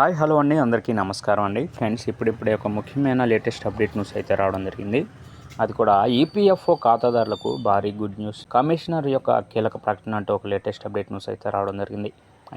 Hi hello అండి. అందరికీ నమస్కారం అండి. ఫ్రెండ్స్ ఇప్పుడిప్పుడే ఒక ముఖ్యమైన లేటెస్ట్ అప్డేట్ న్యూస్ అయితే రావడం జరిగింది. అది కూడా ఈపీఎఫ్ఓ ఖాతాదారులకు భారీ గుడ్ న్యూస్. కమిషనర్ యొక్క కీలక ప్రకటన అంటూ ఒక లేటెస్ట్ అప్డేట్ న్యూస్ అయితే రావడం జరిగింది.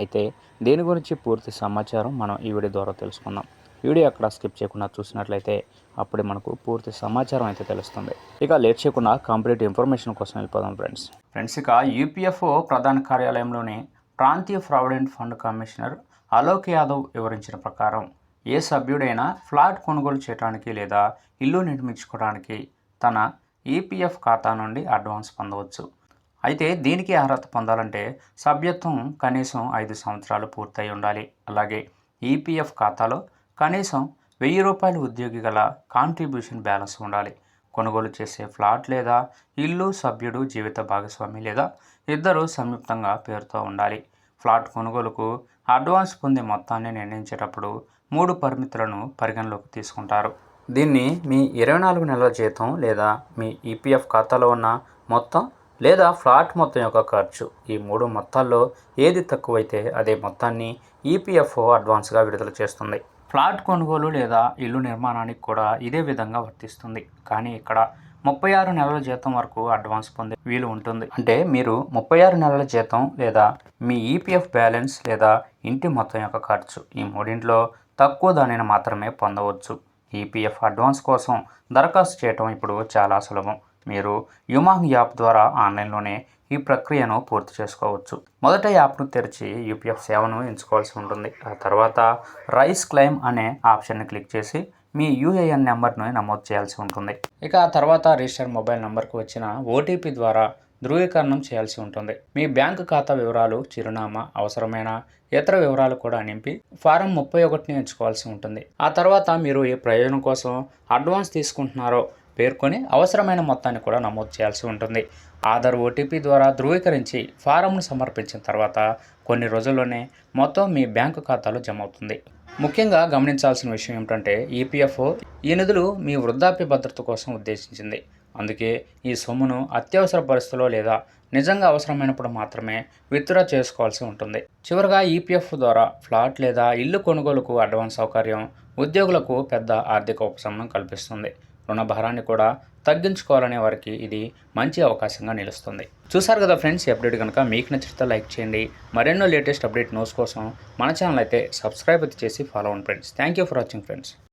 అయితే దేని గురించి పూర్తి సమాచారం మనం ఈ వీడియో ద్వారా తెలుసుకుందాం. వీడియో అక్కడ స్కిప్ చేయకుండా చూసినట్లయితే అప్పుడే మనకు పూర్తి సమాచారం అయితే తెలుస్తుంది. ఇక లేట్ చేయకుండా కంప్లీట్ ఇన్ఫర్మేషన్ కోసం వెళ్ళిపోదాం ఫ్రెండ్స్. ఫ్రెండ్స్ ఇక యూపీఎఫ్ఓ ప్రధాన కార్యాలయంలోని ప్రాంతీయ provident fund commissioner Alok Yadav వివరించిన ప్రకారం ఏ సభ్యుడైనా ఫ్లాట్ కొనుగోలు చేయడానికి లేదా ఇల్లు నిర్మించుకోవడానికి తన ఈపీఎఫ్ ఖాతా నుండి అడ్వాన్స్ పొందవచ్చు. అయితే దీనికి అర్హత పొందాలంటే సభ్యత్వం కనీసం ఐదు సంవత్సరాలు పూర్తయి ఉండాలి. అలాగే ఈపీఎఫ్ ఖాతాలో కనీసం వెయ్యి రూపాయల ఉద్యోగి గల కాంట్రిబ్యూషన్ బ్యాలెన్స్ ఉండాలి. కొనుగోలు చేసే ఫ్లాట్ లేదా ఇల్లు సభ్యుడు జీవిత భాగస్వామి లేదా ఇద్దరు సంయుక్తంగా పేరుతో ఉండాలి. ఫ్లాట్ కొనుగోలుకు అడ్వాన్స్ పొందే మొత్తాన్ని నిర్ణయించేటప్పుడు మూడు పరిమితులను పరిగణలోకి తీసుకుంటారు. దీన్ని మీ ఇరవై నాలుగు నెలల జీతం లేదా మీ ఈపీఎఫ్ ఖాతాలో ఉన్న మొత్తం లేదా ఫ్లాట్ మొత్తం యొక్క ఖర్చు. ఈ మూడు మొత్తాల్లో ఏది తక్కువైతే అదే మొత్తాన్ని ఈపీఎఫ్ఓ అడ్వాన్స్గా విడుదల చేస్తుంది. ఫ్లాట్ కొనుగోలు లేదా ఇల్లు నిర్మాణానికి కూడా ఇదే విధంగా వర్తిస్తుంది. కానీ ఇక్కడ ముప్పై ఆరు నెలల జీతం వరకు అడ్వాన్స్ పొందే వీలు ఉంటుంది. అంటే మీరు ముప్పై ఆరు నెలల జీతం లేదా మీ ఈపీఎఫ్ బ్యాలెన్స్ లేదా ఇంటి మొత్తం యొక్క ఖర్చు ఈ మూడింటిలో తక్కువ దానిని మాత్రమే పొందవచ్చు. ఈపీఎఫ్ అడ్వాన్స్ కోసం దరఖాస్తు చేయటం ఇప్పుడు చాలా సులభం. మీరు యుమాంగ్ యాప్ ద్వారా ఆన్లైన్లోనే ఈ ప్రక్రియను పూర్తి చేసుకోవచ్చు. మొదట యాప్ను తెరిచి యూపీఎఫ్ సేవను ఎంచుకోవాల్సి ఉంటుంది. ఆ తర్వాత రైస్ క్లెయిమ్ అనే ఆప్షన్ని క్లిక్ చేసి మీ యూఏఎన్ నెంబర్ను నమోదు చేయాల్సి ఉంటుంది. ఇక ఆ తర్వాత రిజిస్టర్ మొబైల్ నెంబర్కు వచ్చిన ఓటీపీ ద్వారా ధృవీకరణం చేయాల్సి ఉంటుంది. మీ బ్యాంకు ఖాతా వివరాలు చిరునామా అవసరమైన? ఇతర వివరాలు కూడా నింపి ఫారం ముప్పై ఒకటిని ఎంచుకోవాల్సి ఉంటుంది. ఆ తర్వాత మీరు ఏ ప్రయోజనం కోసం అడ్వాన్స్ తీసుకుంటున్నారో పేర్కొని అవసరమైన మొత్తాన్ని కూడా నమోదు చేయాల్సి ఉంటుంది. ఆధార్ ఓటీపీ ద్వారా ధృవీకరించి ఫారంను సమర్పించిన తర్వాత కొన్ని రోజుల్లోనే మొత్తం మీ బ్యాంకు ఖాతాలో జమ అవుతుంది. ముఖ్యంగా గమనించాల్సిన విషయం ఏమిటంటే ఈపీఎఫ్ఓ ఈ నిధులు మీ వృద్ధాప్య భద్రత కోసం ఉద్దేశించింది. అందుకే ఈ సొమ్మును అత్యవసర పరిస్థితుల్లో లేదా నిజంగా అవసరమైనప్పుడు మాత్రమే విత్డ్రా చేసుకోవాల్సి ఉంటుంది. చివరగా ఈపీఎఫ్ ద్వారా ఫ్లాట్ లేదా ఇల్లు కొనుగోలుకు అడ్వాన్స్ సౌకర్యం ఉద్యోగులకు పెద్ద ఆర్థిక ఉపశమనం కల్పిస్తుంది. రుణ భారాన్ని కూడా తగ్గించుకోవాలనే వారికి ఇది మంచి అవకాశంగా నిలుస్తుంది. చూసారు కదా ఫ్రెండ్స్ ఈ అప్డేట్ కనుక మీకు నచ్చితే లైక్ చేయండి. మరెన్నో లేటెస్ట్ అప్డేట్ న్యూస్ కోసం మన ఛానల్ అయితే సబ్స్క్రైబ్ అయితే చేసి ఫాలో అవ్వండి friends. Thank you for watching friends